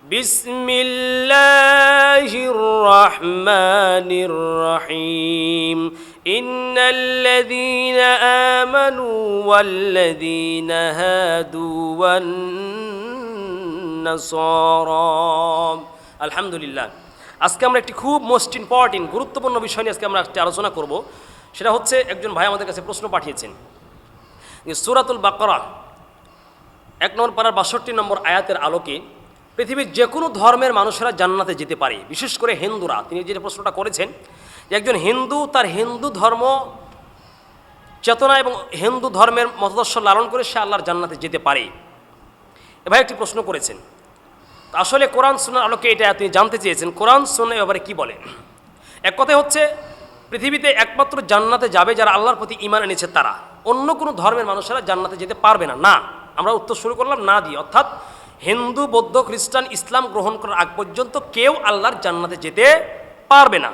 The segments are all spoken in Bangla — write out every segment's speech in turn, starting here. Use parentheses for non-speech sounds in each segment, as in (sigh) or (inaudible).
بسم الله الرحمن الرحيم إن الذين آمنوا والذين هادوا والنصارى الحمد لله আজকে আমরা একটি খুব মোস্ট ইম্পর্টেন্ট গুরুত্বপূর্ণ বিষয় নিয়ে আজকে আমরা একটি আলোচনা করব সেটা হচ্ছে একজন ভাই আমাদের কাছে প্রশ্ন পাঠিয়েছেন যে সুরাতুল বাকরা এক নম্বর পাড়ার বাষট্টি নম্বর আয়াতের আলোকে পৃথিবীর যে কোনো ধর্মের মানুষেরা জান্নাতে যেতে পারে, বিশেষ করে হিন্দুরা। তিনি যে প্রশ্নটা করেছেন যে একজন হিন্দু তার হিন্দু ধর্ম চেতনা এবং হিন্দু ধর্মের মতাদর্শ লালন করে সে আল্লাহর জান্নাতে যেতে পারে। এবার একটি প্রশ্ন করেছেন আসলে কোরআন সুনার আলোকে এটা তিনি জানতে চেয়েছেন, কোরআন সুন্না এবারে কি বলে? এক কথায় হচ্ছে, পৃথিবীতে একমাত্র জান্নাতে যাবে যারা আল্লাহর প্রতি ইমান এনেছে তারা। অন্য কোনো ধর্মের মানুষেরা জান্নাতে যেতে পারবে না। না, আমরা উত্তর শুরু করলাম না দিয়ে, অর্থাৎ হিন্দু, বৌদ্ধ, খ্রিস্টান, ইসলাম গ্রহণ করার আগ পর্যন্ত কেউ আল্লাহর জান্নাতে যেতে পারবে না।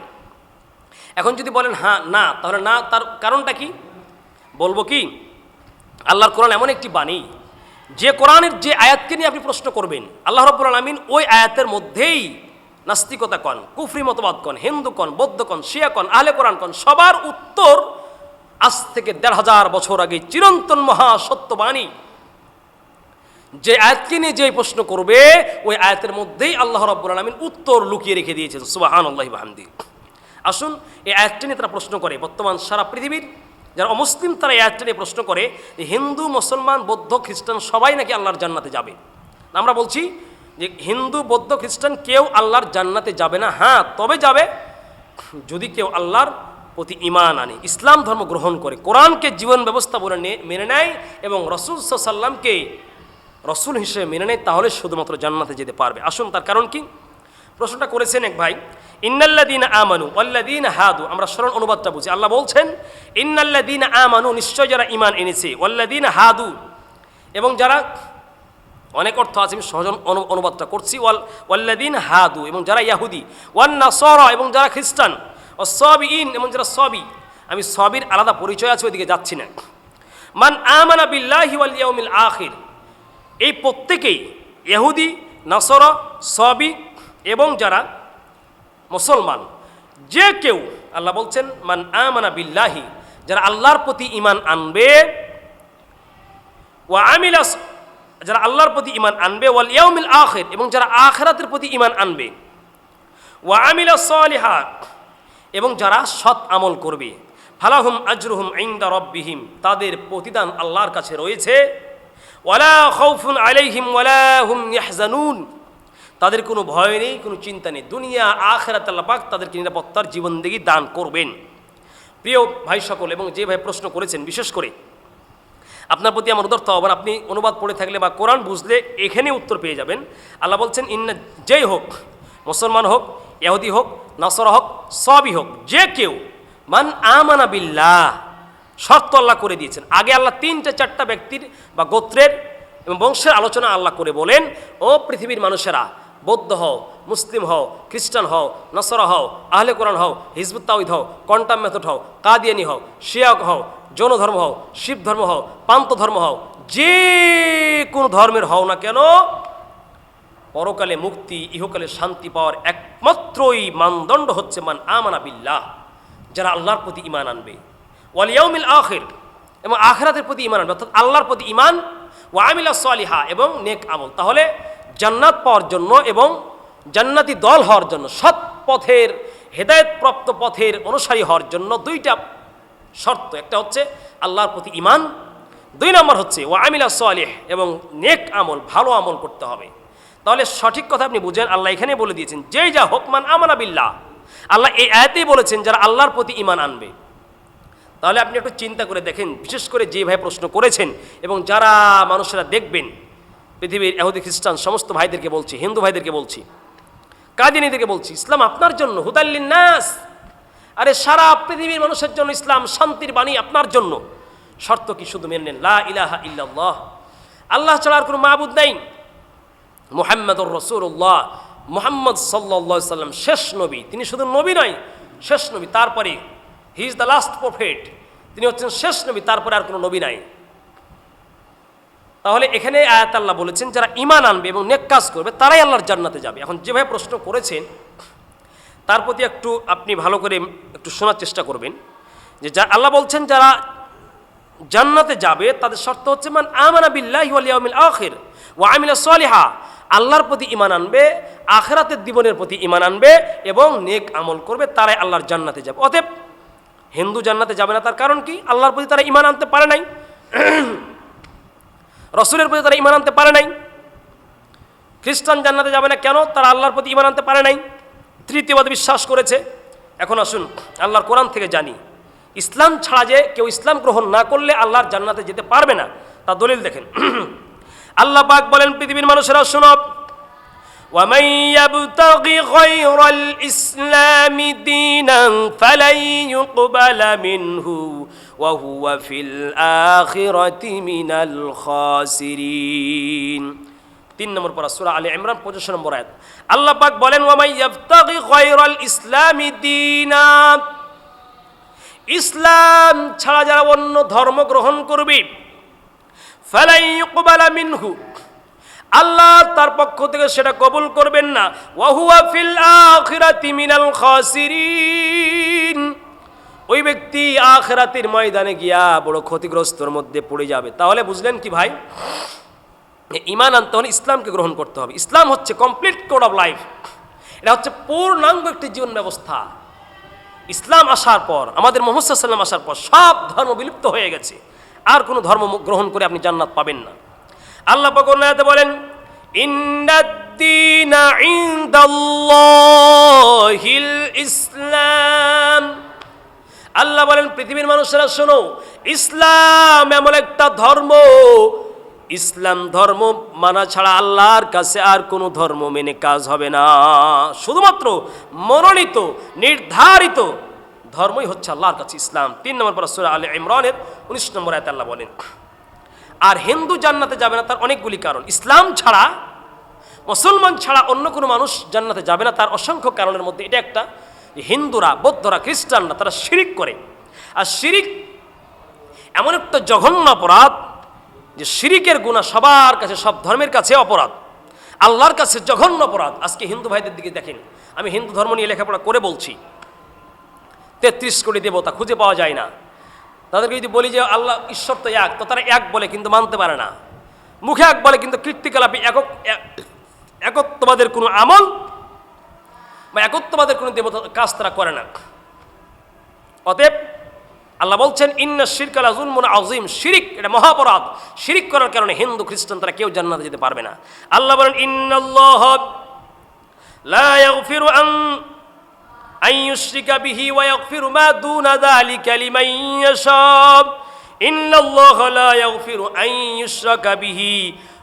এখন যদি বলেন হ্যাঁ না, তাহলে না, তার কারণটা কি? বলব কি? আল্লাহর কোরআন এমন একটি বাণী, যে কোরআনের যে আয়াতকে নিয়ে আপনি প্রশ্ন করবেন, আল্লাহ রব্বুল আলমিন ওই আয়াতের মধ্যেই নাস্তিকতা কন কুফরি মতবাদ কন হিন্দু কন বৌদ্ধ কন শিয়া কন আহলে কোরআন কন সবার উত্তর আজ থেকে দেড় হাজার বছর আগে চিরন্তন মহা সত্যবাণী যে আয়াতকে নিয়ে যে প্রশ্ন করবে, ওই আয়াতের মধ্যেই আল্লাহ রব্বুল আলমিন উত্তর লুকিয়ে রেখে দিয়েছেন সুবাহান আল্লাহ বাহামদি আসুন, এই আয়াতটা নিয়ে তারা প্রশ্ন করে। বর্তমান সারা পৃথিবীর যারা অমুসলিম, তারা এই আয়াতটা নিয়ে প্রশ্ন করে হিন্দু, মুসলমান, বৌদ্ধ, খ্রিস্টান সবাই নাকি আল্লাহর জান্নাতে যাবে? আমরা বলছি যে হিন্দু, বৌদ্ধ, খ্রিস্টান কেউ আল্লাহর জান্নাতে যাবে না। হ্যাঁ তবে যাবে, যদি কেউ আল্লাহর প্রতি ইমান আনে। ইসলাম ধর্ম গ্রহণ করে, কোরআনকে জীবন ব্যবস্থা বলে মেনে নেয় এবং রসুল সাল্লামকে রসুল হিসেবে মেনে নেয়, তাহলে শুধুমাত্র জান্নাতে যেতে পারবে। আসুন, তার কারণ কি? প্রশ্নটা করেছেন এক ভাই ইন্নাল্লাদিন আমানু ওয়াল্লাদিন হাদু। আমরা স্মরণ অনুবাদটা বুঝি। আল্লাহ বলছেন ইন্নাল্লাদিন আমানু নিশ্চয় যারা ইমান এনেছে ওয়াল্লাদিন হাদু। এবং যারা, অনেক অর্থ আছে, আমি সহজ অনু- অনুবাদটা করছি, ওয়াল ওয়াল্লাদিন হাদু। এবং যারা ইয়াহুদি, ওয়ান নাসরা, এবং যারা খ্রিস্টান ও সবি ইন এবং যারা সবই আমি সবির আলাদা পরিচয় আছে, ওইদিকে যাচ্ছি না। মান আমানা বিল্লাহি ওয়াল ইয়াউমিল আখির। এই প্রত্যেকেই এহুদি নাসর, সবি এবং যারা মুসলমান, যে কেউ, আল্লাহ বলছেন, মান আমানা বিল্লাহি যারা আল্লাহর প্রতি ইমান আনবে, ওয়া আমিলা স- যারা আল্লাহর প্রতি ইমান আনবে, ওয়াল ইয়াউমিল আখের এবং যারা আখিরাতের প্রতি ইমান আনবে, ওয়া আমিলা সালিহাত এবং যারা সৎ আমল করবে, ফালাহুম আজরুহুম ইনদা রব্বিহিম তাদের প্রতিদান আল্লাহর কাছে রয়েছে। ওয়ালা খাউফুন আলাইহিম ওয়ালা হুম ইয়াহজানুন। তাদের কোনো ভয় নেই, কোনো চিন্তা নেই। দুনিয়া, আখেরাত আল্লাহ পাক তাদেরকে নিরাপত্তার জীবন জীবনদেগী দান করবেন। প্রিয় ভাই সকল, এবং যে ভাই প্রশ্ন করেছেন, বিশেষ করে আপনার প্রতি আমার উদার্থ আবার আপনি অনুবাদ পড়ে থাকলে বা কোরআন বুঝলে এখানে উত্তর পেয়ে যাবেন। আল্লাহ বলছেন, ইন্না যেই হোক, মুসলমান হোক, ইহুদি হোক, নাসরা হোক, সবই হোক, যে কেউ, মান আমানা বিল্লাহ শর্ত আল্লাহ করে দিয়েছেন। আগে আল্লাহ তিনটা, চারটা ব্যক্তির বা গোত্রের এবং বংশের আলোচনা আল্লাহ করে বলেন, ও পৃথিবীর মানুষেরা, বৌদ্ধ হও, মুসলিম হও, খ্রিস্টান হও, নসরা হও, আহলে কোরআন হও, হিজবুত তাওহিদ হও কন্টাম মেথড হও, কাদিয়ানি হও, শিয়া হও, যৌন ধর্ম হও, শিব ধর্ম হও পান্ত ধর্ম হও, যে কোনো ধর্মের হও না কেন, পরকালে মুক্তি, ইহকালে শান্তি পাওয়ার একমাত্রই মানদণ্ড হচ্ছে মান আমানা বিল্লাহ। যারা আল্লাহর প্রতি ইমান আনবে ওয়ালিয়াউমিল আখির, এবং আখরাতের প্রতি ইমান আনবে, অর্থাৎ আল্লাহর প্রতি ইমান ওয়া আমিলা সালিহা, এবং নেক আমল। তাহলে জান্নাত পাওয়ার জন্য এবং জান্নাতি দল হওয়ার জন্য, সৎ পথের, হেদায়তপ্রাপ্ত পথের অনুসারী হওয়ার জন্য দুইটা শর্ত। একটা হচ্ছে আল্লাহর প্রতি ইমান দুই নম্বর হচ্ছে ও আমিলা সালেহ, এবং নেক আমল, ভালো আমল করতে হবে। তাহলে সঠিক কথা আপনি বুঝেন, আল্লাহ এখানে বলে দিয়েছেন, যেই যা হোকমান আমানা বিল্লাহ। আল্লাহ এই আয়াতেই বলেছেন, যারা আল্লাহর প্রতি ইমান আনবে। তাহলে আপনি একটু চিন্তা করে দেখেন, বিশেষ করে যে ভাই প্রশ্ন করেছেন এবং যারা মানুষেরা দেখবেন, পৃথিবীর এহুদি খ্রিস্টান, সমস্ত ভাইদেরকে বলছি, হিন্দু ভাইদেরকে বলছি, কাদিনীদেরকে বলছি, ইসলাম আপনার জন্য হুদাল্লিন নাস আরে সারা পৃথিবীর মানুষের জন্য ইসলাম শান্তির বাণী আপনার জন্য। শর্ত কি শুধু মেনে নেন? ইলাহা ইল্লাল্লাহ। আল্লাহ ছাড়া আর কোনো মাহবুদ নেই। মোহাম্মদুর রসুল্লাহ মোহাম্মদ সাল্লা সাল্লাম শেষ নবী। তিনি শুধু নবী নয়, শেষ নবী। তারপরে he is the last prophet তিনি হচ্ছেন শেষ নবী, তারপরে আর কোনো নবী নাই। তাহলে এখানে আয়াত আল্লাহ বলেছেন, যারা ইমান আনবে এবং নেক কাজ করবে, তারাই আল্লাহর জান্নাতে যাবে। এখন যেভাবে প্রশ্ন করেছেন, তার প্রতি একটু আপনি ভালো করে একটু শোনার চেষ্টা করবেন, যে যা আল্লাহ বলছেন, যারা জান্নাতে যাবে, তাদের শর্ত হচ্ছে, মান আমানা বিল্লাহি ওয়াল ইয়াউমিল আখির ওয়া আমিলা সলিহা। আল্লাহর প্রতি ইমান আনবে, আখেরাতের জীবনের প্রতি ইমান আনবে এবং নেক আমল করবে, তারাই আল্লাহর জান্নাতে যাবে। অতএব হিন্দু জান্নাতে যাবে না, তার কারণ কি? আল্লাহর প্রতি তারা ইমান আনতে পারে নাই। (clears throat) রসুলের প্রতি তারা ইমান আনতে পারে নাই। খ্রিস্টান জান্নাতে যাবে না কেন? তারা আল্লাহর প্রতি ইমান আনতে পারে নাই। তৃতীয়বাদ বিশ্বাস করেছে। এখন আসুন, আল্লাহর কোরআন থেকে জানি। ইসলাম ছাড়া যে কেউ ইসলাম গ্রহণ না করলে আল্লাহর জান্নাতে যেতে পারবে না, তা দলিল দেখেন। (clears throat) আল্লাহ পাক বলেন, পৃথিবীর মানুষেরা শুনব ومن يبتغ غير الإسلام دينا فلن يقبل منه وهو في الآخرة من الخاسرين তিন নম্বর পড়া সুরা আলী ইমরান পঁচিশ নম্বর আয়াত আল্লাহ পাক বলেন ওয়ামাই ইয়াবতাগি গায়রাল ইসলামি দীনা ইসলাম ছাড়া যারা অন্য ধর্ম গ্রহণ করবে ফালাই ইউকবালা মিনহু আল্লাহ তার পক্ষ থেকে সেটা কবুল করবেন না। ওয়াহুয়া ফিল আখিরাতি মিনাল খাসিরিন। ওই ব্যক্তি আখরাতের ময়দানে গিয়া বড় ক্ষতিগ্রস্তর মধ্যে পড়ে যাবে। তাহলে বুঝলেন কি ভাই? ইমান আনতে হলে ইসলামকে গ্রহণ করতে হবে। ইসলাম হচ্ছে কমপ্লিট কোড অফ লাইফ। এটা হচ্ছে পূর্ণাঙ্গ একটি জীবন ব্যবস্থা। ইসলাম আসার পর, আমাদের মোহাম্মদ সাল্লাম আসার পর সব ধর্ম বিলুপ্ত হয়ে গেছে। আর কোনো ধর্ম গ্রহণ করে আপনি জান্নাত পাবেন না। আল্লাহ পকনাতে বলেন ইসলাম। আল্লাহ বলেন, পৃথিবীর মানুষেরা শোনো, ইসলাম এমন একটা ধর্ম। ইসলাম ধর্ম মানা ছাড়া আল্লাহর কাছে আর কোনো ধর্ম মেনে কাজ হবে না। শুধুমাত্র মনোনীত, নির্ধারিত ধর্মই হচ্ছে আল্লাহর কাছে ইসলাম। তিন নম্বর পর সুরা আলী ইমরানের উনিশ নম্বর আয়তে আল্লাহ বলেন আর হিন্দু জান্নাতে যাবে না তার অনেকগুলি কারণ। ইসলাম ছাড়া, মুসলমান ছাড়া অন্য কোনো মানুষ জান্নাতে যাবে না তার অসংখ্য কারণের মধ্যে। এটা একটা। হিন্দুরা, বৌদ্ধরা, খ্রিস্টানরা তারা শিরিক করে। আর শিরিক এমন একটা জঘন্য অপরাধ যে শিরিকের গুণা সবার কাছে, সব ধর্মের কাছে অপরাধ। আল্লাহর কাছে জঘন্য অপরাধ। আজকে হিন্দু ভাইদের দিকে দেখেন। আমি হিন্দু ধর্ম নিয়ে লেখাপড়া করে বলছি। তেত্রিশ কোটি দেবতা খুঁজে পাওয়া যায় না। তাদেরকে যদি বলি যে আল্লাহ ঈশ্বর তো এক, তো তারা এক বলে কিন্তু মানতে পারে না। মুখে এক বলে কিন্তু কীর্তিকলাপে একক এক- একত্ববাদের কোনো আমল বা একত্ববাদের কোনো দেবতা কাজ তারা করে না। অতএব আল্লাহ বলছেন, ইন্না শিরকাল আজুলমুন আজিম শিরিক, এটা মহাপরাধ। শিরিক করার কারণে হিন্দু, খ্রিস্টান তারা কেউ জান্নাতে যেতে পারবে না। আল্লাহ বলেন, ইন্নাল্লাহ লা أن يشرك به ويغفر ما دون ذلك لمن يشاء إن الله لا يغفر أن يشرك به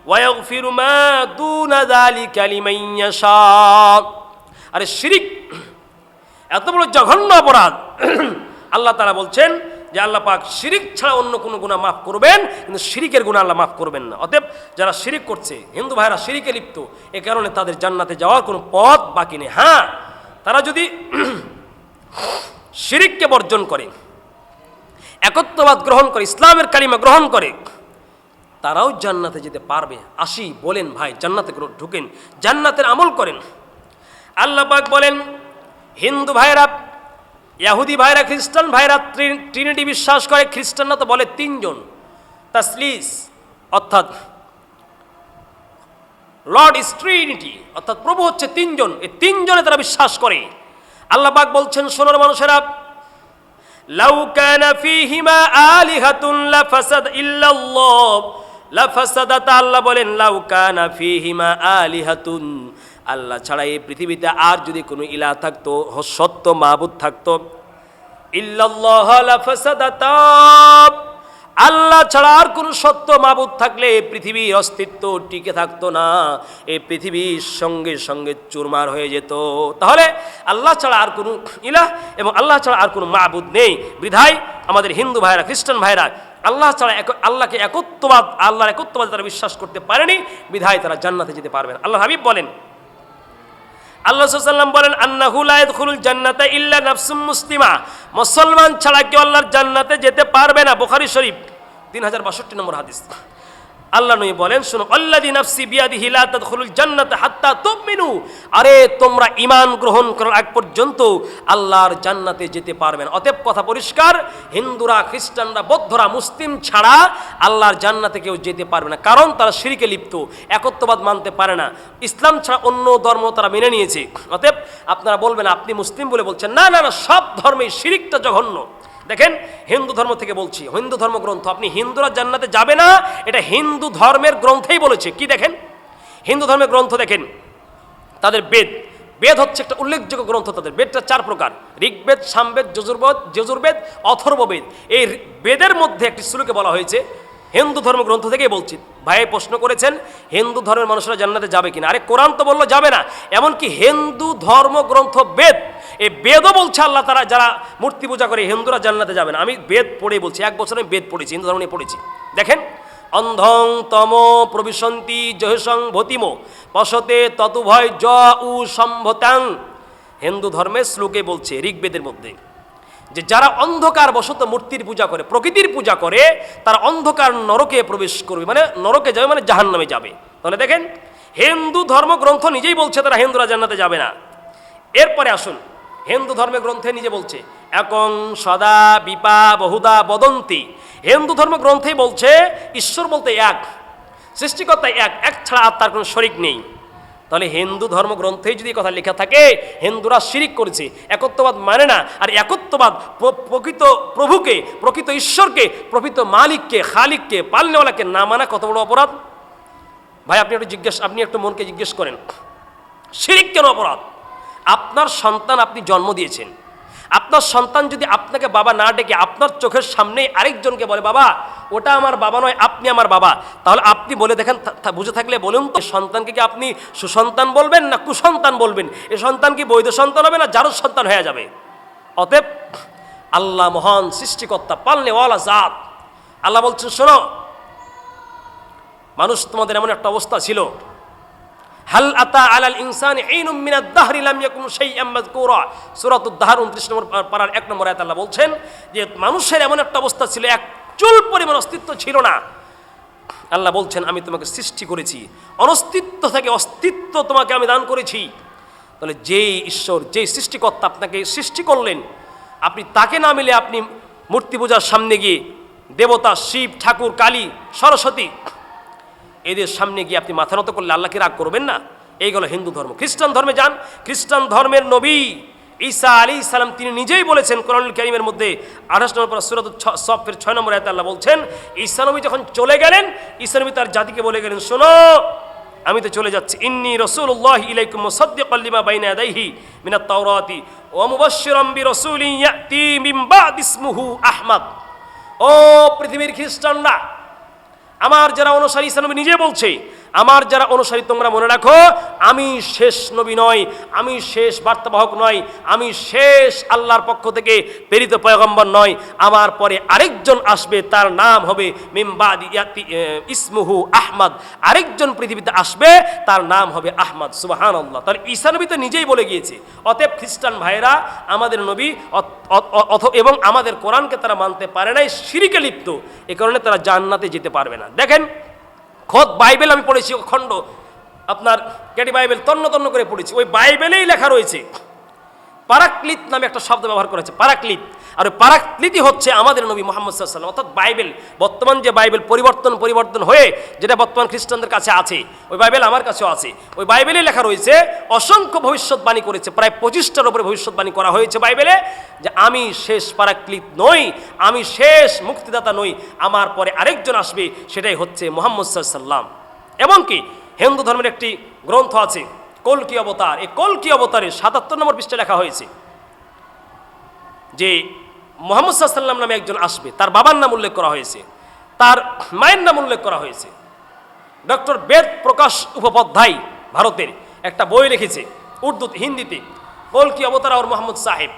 ويغفر ما دون ذلك لمن يشاء আরে শিরিক এত বড় জঘন্য অপরাধ আল্লাহ তারা বলছেন যে আল্লাহ পাক শিরিক ছাড়া অন্য কোনো গুণা মাফ করবেন কিন্তু শিরিকের গুণা আল্লাহ মাফ করবেন না অতএব যারা শিরিক করছে হিন্দু ভাইরা শিরিকে লিপ্ত এ কারণে তাদের জান্নাতে যাওয়ার কোনো পথ বাকি নেই হ্যাঁ তারা যদি শিরিককে বর্জন করে, একত্ববাদ গ্রহণ করে, ইসলামের কালিমা গ্রহণ করে, তারাও জান্নাতে যেতে পারবে। আসি বলেন, ভাই, জান্নাতে ঢুকেন, জান্নাতের আমল করেন। আল্লাহ পাক বলেন, হিন্দু ভাইরা ইয়াহুদি ভাইরা খ্রিস্টান ভাইরা ট্রি- ট্রিনিটি বিশ্বাস করে, খ্রিস্টানরা তো বলে তিনজন, তাসলিস, অর্থাৎ লর্ড ইস ট্রিনিটি অর্থাৎ প্রভু হচ্ছে তিনজন। এই তিনজনে তারা বিশ্বাস করে। আল্লাহ পাক বলছেন সোনার মানুষেরা, লাউ কানা ফীহিমা আলিহাতুন লাফাসাদ ইল্লাল্লাহ। লাফাসাদাতা আল্লাহ বলেন, লাউ কানা ফীহিমা আলিহাতুন। আল্লাহ ছাড়া এই পৃথিবীতে আর যদি কোনো ইলা থাকতো, সত্য মাহবুদ থাকতো। ইল্লাল্লাহ লাফাসাদাতা। আল্লাহ ছাড়া আর কোনো সত্য মাবুদ থাকলে পৃথিবীর অস্তিত্ব টিকে থাকতো না এই পৃথিবীর সঙ্গে সঙ্গে চুরমার হয়ে যেত। তাহলে আল্লাহ ছাড়া আর কোনো ইলাহ এবং আল্লাহ ছাড়া আর কোনো মাবুদ নেই। বিধায় আমাদের হিন্দু ভাইরা, খ্রিস্টান ভাইরা, আল্লাহ ছাড়া এক- আল্লাহকে একত্ববাদ, আল্লাহর একত্ববাদ তারা বিশ্বাস করতে পারেনি। বিধায় তারা জান্নাতে যেতে পারবেন আল্লাহ হাবিব বলেন আল্লাহ সাল্লাম বলেন আন্না লা ইয়াদখুলুল জান্নাতা ইল্লা নাফসুম মুসলিমা। মুসলমান ছাড়া কেউ আল্লাহর জান্নাতে যেতে পারবে না, বোখারি শরীফ, তিন হাজার বাষট্টি নম্বর হাদিস। আল্লাহ নবী বলেন, শুনো আল্লাদি নাফসি বিয়াদিহি লা তাদখুলুল জান্নাতা হাত্তা তুমিনু। আরে, তোমরা ঈমান গ্রহণ করার আগ পর্যন্ত আল্লাহর জান্নাতে যেতে পারবেন অতএব কথা পরিষ্কার, হিন্দুরা, খ্রিস্টানরা, বৌদ্ধরা, মুসলিম ছাড়া আল্লাহর জান্নাতে কেউ যেতে পারবে না। কারণ তারা শিরিকে লিপ্ত, একত্ববাদ মানতে পারে না। ইসলাম ছাড়া অন্য ধর্ম তারা মেনে নিয়েছে। অতএব আপনারা বলবেন, আপনি মুসলিম বলে বলছেন। না না না, সব ধর্মেই শিরিকটা জঘন্য। দেখেন, হিন্দু ধর্ম থেকে বলছি, হিন্দু ধর্ম গ্রন্থ, আপনি হিন্দুরা জান্নাতে যাবে না, এটা হিন্দু ধর্মের গ্রন্থেই বলেছে। কি দেখেন? হিন্দু ধর্মের গ্রন্থ দেখেন, তাদের বেদ। বেদ হচ্ছে একটা উল্লেখযোগ্য গ্রন্থ তাদের। বেদটা চার প্রকার। ঋগ্বেদ, সামবেদ, যজুর্বেদ যজুর্বেদ, অথর্ববেদ। এই বেদের মধ্যে একটি শ্লোকে বলা হয়েছে হিন্দু ধর্ম গ্রন্থ থেকেই বলছি। ভাই প্রশ্ন করেছেন, হিন্দু ধর্মের মানুষরা জান্নাতে যাবে কিনা? আরে, কোরআন তো বলল যাবে না। এমনকি হিন্দু ধর্ম গ্রন্থ বেদ, এই বেদও বলছে আল্লাহ তারা যারা মূর্তি পূজা করে, হিন্দুরা জান্নাতে যাবে না। আমি বেদ পড়ে বলছি, এক বছর আমি বেদ পড়েছি, হিন্দু ধর্ম নিয়ে পড়েছি। দেখেন, অন্ধং তম প্রবিশন্তি জহসং ভতিম, পশতে ততুভয় জ উ সম্ভতাং। হিন্দু ধর্মের শ্লোকে বলছে ঋগ্বেদের মধ্যে। যে যারা অন্ধকার বশত মূর্তির পূজা করে, প্রকৃতির পূজা করে, তারা অন্ধকার নরকে প্রবেশ করবে মানে নরকে যাবে মানে জাহান নামে যাবে। তাহলে দেখেন, হিন্দু ধর্মগ্রন্থ নিজেই বলছে তারা হিন্দুরা জান্নাতে যাবে না। এরপরে আসুন, হিন্দু ধর্মের গ্রন্থে নিজে বলছে, একং সদা বিপা বহুদা বদন্তি। হিন্দু ধর্ম গ্রন্থেই বলছে, ঈশ্বর বলতে এক, সৃষ্টিকর্তা এক এক ছাড়া আর তার কোনো শরিক নেই। তাহলে হিন্দু ধর্মগ্রন্থে যদি কথা লেখা থাকে, হিন্দুরা শিরিক করেছে, একত্ববাদ মানে না, আর একত্ববাদ প্র- প্রকৃত প্রভুকে, প্রকৃত ঈশ্বরকে, প্রকৃত মালিককে, খালিককে, পালনেওয়ালাকে না মানা কত বড় অপরাধ? ভাই, আপনি একটু জিজ্ঞেস, আপনি একটু মনকে জিজ্ঞেস করেন। শিরিক কেন অপরাধ? আপনার সন্তান আপনি জন্ম দিয়েছেন। আপনার সন্তান যদি আপনাকে বাবা না ডেকে আপনার চোখের সামনেই আরেকজনকে বলে, বাবা, ওটা আমার বাবা নয়, আপনি আমার বাবা। তাহলে আপনি বলে দেখেন বুঝে থাকলে বলুন তো সন্তানকে কি আপনি সুসন্তান বলবেন না কুসন্তান বলবেন? এ সন্তান কি বৈধ সন্তান হবে না যারও সন্তান হয়ে যাবে? অতএব আল্লাহ মহান সৃষ্টিকর্তা, পালনেওয়ালা জাত। আল্লাহ বলছেন, শোনো, মানুষ তোমাদের এমন একটা অবস্থা ছিল হাল আতা আলাল ইনসান ঈনুম মিনাদ দাহরি লাম ইয়াকুন শাইআম মাযকুরা। সূরাতুদ দাহর 29 নম্বর পা- পারার এক নম্বর আয়াত আল্লাহ বলছেন যে মানুষের এমন একটা অবস্থা ছিল, এক চুল পরিমাণ অস্তিত্ব ছিল না। আল্লাহ বলছেন, আমি তোমাকে সৃষ্টি করেছি, অনস্তিত্ব থেকে অস্তিত্ব তোমাকে আমি দান করেছি। তাহলে যেই ঈশ্বর, যেই সৃষ্টিকর্তা আপনাকে সৃষ্টি করলেন, আপনি তাকে না মিলে আপনি মূর্তি পূজার সামনে গিয়ে দেবতা, শিব, ঠাকুর, কালী, সরস্বতী এদের সামনে গিয়ে আপনি মাথা নত করলে আল্লাহকে রাগ করবেন না। এই গেল হিন্দু ধর্ম। খ্রিস্টান ধর্মে যান। খ্রিস্টান ধর্মের নবী ঈসা আলী সালাম, তিনি নিজেই বলেছেন কোরআনুল করিমের মধ্যে আঠাশ নম্বর সুরত সফের ছয় নম্বর আয়তে আল্লাহ বলছেন, ঈসা নবী যখন চলে গেলেন, ঈসা নবী তার জাতিকে বলে গেলেন, শোনো, আমি তো চলে যাচ্ছি। ইন্নি রসুল্লাহ ইলাইকুম মুসাদ্দিক লিমা বাইনা ইয়াদাইহি মিনাত তাওরাতি ওয়া বিরাসূলিন ইয়াতি মিন বাদ আহমদ। ও পৃথিবীর খ্রিস্টানরা আমার যারা অনুসারী ইসলাম নিজে বলছে আমার যারা অনুসারী, তোমরা মনে রাখো, আমি শেষ নবী নয়, আমি শেষ বার্তাবাহক নয়, আমি শেষ আল্লাহর পক্ষ থেকে প্রেরিত পয়গম্বর নয়, আমার পরে আরেকজন আসবে, তার নাম হবে মিমবাদ ইসমুহু আহমদ। আরেকজন পৃথিবীতে আসবে, তার নাম হবে আহমদ সুবাহান আল্লাহ তার ঈসা নবী তো নিজেই বলে গিয়েছে, অতএব খ্রিস্টান ভাইয়েরা, আমাদের নবী অথ এবং আমাদের কোরআনকে তারা মানতে পারে নাই সিরিকে লিপ্ত, এ কারণে তারা জান্নাতে যেতে পারবে না। দেখেন খোদ বাইবেল আমি পড়েছি অখণ্ড আপনার ক্যাটি বাইবেল তন্ন তন্ন করে পড়েছি, ওই বাইবেলেই লেখা রয়েছে। পারাক্লিত নামে একটা শব্দ ব্যবহার করেছে, পারাক্লিত। আর ওই পারাক্লিতই হচ্ছে আমাদের নবী মোহাম্মদ সাল্লাম অর্থাৎ বাইবেল, বর্তমান যে বাইবেল পরিবর্তন পরিবর্তন হয়ে যেটা বর্তমান খ্রিস্টানদের কাছে আছে, ওই বাইবেল আমার কাছেও আছে। ওই বাইবেলে লেখা রয়েছে, অসংখ্য ভবিষ্যৎবাণী করেছে। প্রায় পঁচিশটার উপরে ভবিষ্যৎবাণী করা হয়েছে বাইবেলে, যে আমি শেষ পারাক্লিত নই, আমি শেষ মুক্তিদাতা নই, আমার পরে আরেকজন আসবে, সেটাই হচ্ছে মোহাম্মদ সাল্লাম এমনকি হিন্দু ধর্মের একটি গ্রন্থ আছে কলকি অবতার? এই কলকি অবতারে সাতাত্তর নম্বর পৃষ্ঠে লেখা হয়েছে যে মোহাম্মদ সাল্লাম নামে একজন আসবে। তার বাবার নাম উল্লেখ করা হয়েছে। তার মায়ের নাম উল্লেখ করা হয়েছে। ডক্টর বেদ প্রকাশ উপপাধ্যায় ভারতের একটা বই লিখেছে উর্দু হিন্দিতে। কলকি অবতার? আর মোহাম্মদ সাহেব।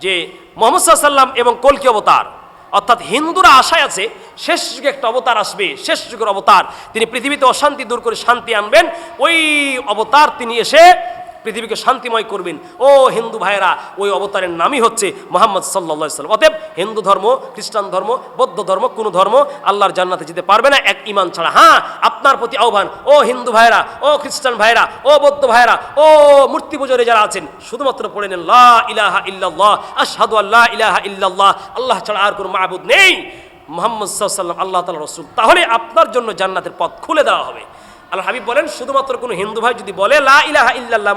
যে মোহাম্মদ সাল্লাম এবং কলকি অবতার? অর্থাৎ হিন্দুরা আশায় আছে শেষ যুগে একটা অবতার আসবে, শেষ যুগের অবতার। তিনি পৃথিবীতে অশান্তি দূর করে শান্তি আনবেন। ওই অবতার তিনি এসে পৃথিবীকে শান্তিময় করবেন। ও হিন্দু ভাইয়েরা, ওই অবতারের নামই হচ্ছে মোহাম্মদ সাল্লা সাল্লাম অতএব হিন্দু ধর্ম, খ্রিস্টান ধর্ম, বৌদ্ধ ধর্ম, কোনো ধর্ম আল্লাহর জান্নাতে যেতে পারবে না এক ইমান ছাড়া। হ্যাঁ আপনার প্রতি আহ্বান, ও হিন্দু ভাইরা ও খ্রিস্টান ভাইরা ও বৌদ্ধ ভাইরা ও মূর্তি পুজোরে যারা আছেন, শুধুমাত্র পড়ে নেন, লা ইলাহা ইল্লাল্লাহ, আশহাদু আল্লাহ ইলাহা ইল্লাল্লাহ, আল্লাহ ছাড়া আর কোনো মাহবুদ নেই। মোহাম্মদ সাল্লাম আল্লাহ তালা রসুল। তাহলে আপনার জন্য জান্নাতের পথ খুলে দেওয়া হবে। আল্লাহ হাবিব বলেন, শুধুমাত্র কোনো হিন্দু ভাই যদি বলে, লা ইলাহা ইল্লাল্লাহ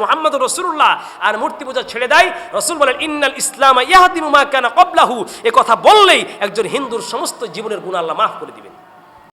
রসুল্লাহ আর মূর্তি পূজা ছেড়ে দেয়, রসুল বলেন, ইন্নাল ইসলাম ইয়াহদিমু কানা কবলাহু এ কথা বললেই একজন হিন্দুর সমস্ত জীবনের গুণ আল্লাহ মাফ করে দিবেন।